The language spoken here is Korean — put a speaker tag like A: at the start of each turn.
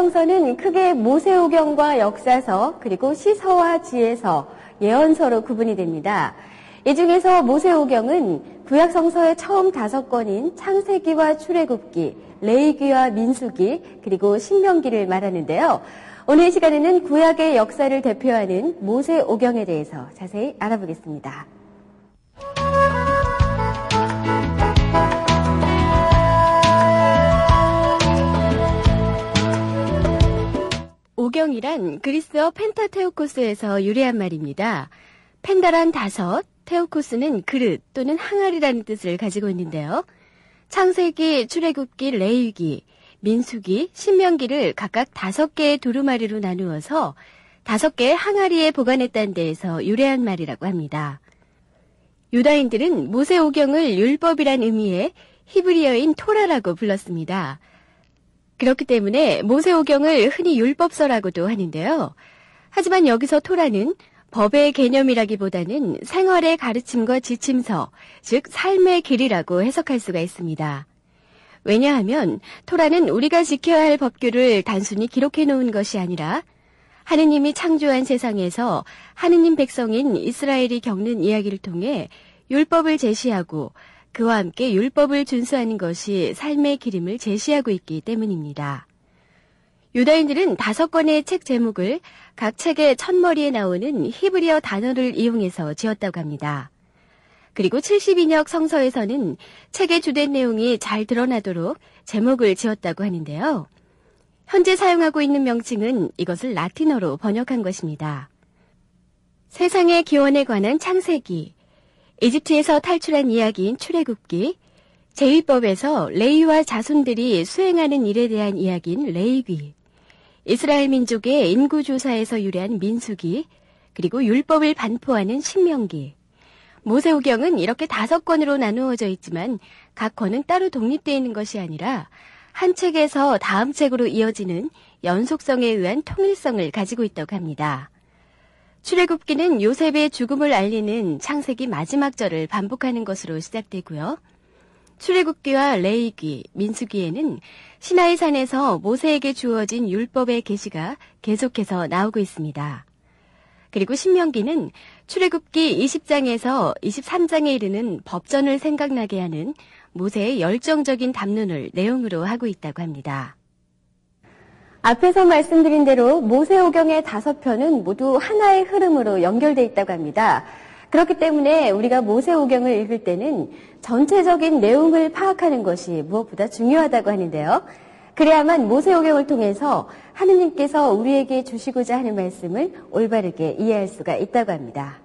A: 구약성서는 크게 모세오경과 역사서 그리고 시서와 지혜서, 예언서로 구분이 됩니다. 이 중에서 모세오경은 구약성서의 처음 다섯 권인 창세기와 출애굽기, 레이기와 민수기, 그리고 신명기를 말하는데요. 오늘 이 시간에는 구약의 역사를 대표하는 모세오경에 대해서 자세히 알아보겠습니다. 오경이란 그리스어 펜타테오코스에서 유래한 말입니다. 펜다란 다섯, 테오코스는 그릇 또는 항아리라는 뜻을 가지고 있는데요. 창세기, 출애굽기, 레위기, 민수기, 신명기를 각각 다섯 개의 두루마리로 나누어서 다섯 개의 항아리에 보관했다는 데에서 유래한 말이라고 합니다. 유다인들은 모세 오경을 율법이란 의미의 히브리어인 토라라고 불렀습니다. 그렇기 때문에 모세오경을 흔히 율법서라고도 하는데요. 하지만 여기서 토라는 법의 개념이라기보다는 생활의 가르침과 지침서, 즉 삶의 길이라고 해석할 수가 있습니다. 왜냐하면 토라는 우리가 지켜야 할 법규를 단순히 기록해 놓은 것이 아니라 하느님이 창조한 세상에서 하느님 백성인 이스라엘이 겪는 이야기를 통해 율법을 제시하고 그와 함께 율법을 준수하는 것이 삶의 기림을 제시하고 있기 때문입니다. 유다인들은 다섯 권의 책 제목을 각 책의 첫머리에 나오는 히브리어 단어를 이용해서 지었다고 합니다. 그리고 72역 성서에서는 책의 주된 내용이 잘 드러나도록 제목을 지었다고 하는데요. 현재 사용하고 있는 명칭은 이것을 라틴어로 번역한 것입니다. 세상의 기원에 관한 창세기, 이집트에서 탈출한 이야기인 출애굽기, 제위법에서 레이와 자손들이 수행하는 일에 대한 이야기인 레이기, 이스라엘 민족의 인구조사에서 유래한 민수기, 그리고 율법을 반포하는 신명기, 모세오경은 이렇게 다섯 권으로 나누어져 있지만 각 권은 따로 독립되어 있는 것이 아니라 한 책에서 다음 책으로 이어지는 연속성에 의한 통일성을 가지고 있다고 합니다. 출애굽기는 요셉의 죽음을 알리는 창세기 마지막 절을 반복하는 것으로 시작되고요. 출애굽기와 레이기, 민수기에는 시나이 산에서 모세에게 주어진 율법의 계시가 계속해서 나오고 있습니다. 그리고 신명기는 출애굽기 20장에서 23장에 이르는 법전을 생각나게 하는 모세의 열정적인 담론을 내용으로 하고 있다고 합니다. 앞에서 말씀드린 대로 모세오경의 다섯 편은 모두 하나의 흐름으로 연결되어 있다고 합니다. 그렇기 때문에 우리가 모세오경을 읽을 때는 전체적인 내용을 파악하는 것이 무엇보다 중요하다고 하는데요. 그래야만 모세오경을 통해서 하느님께서 우리에게 주시고자 하는 말씀을 올바르게 이해할 수가 있다고 합니다.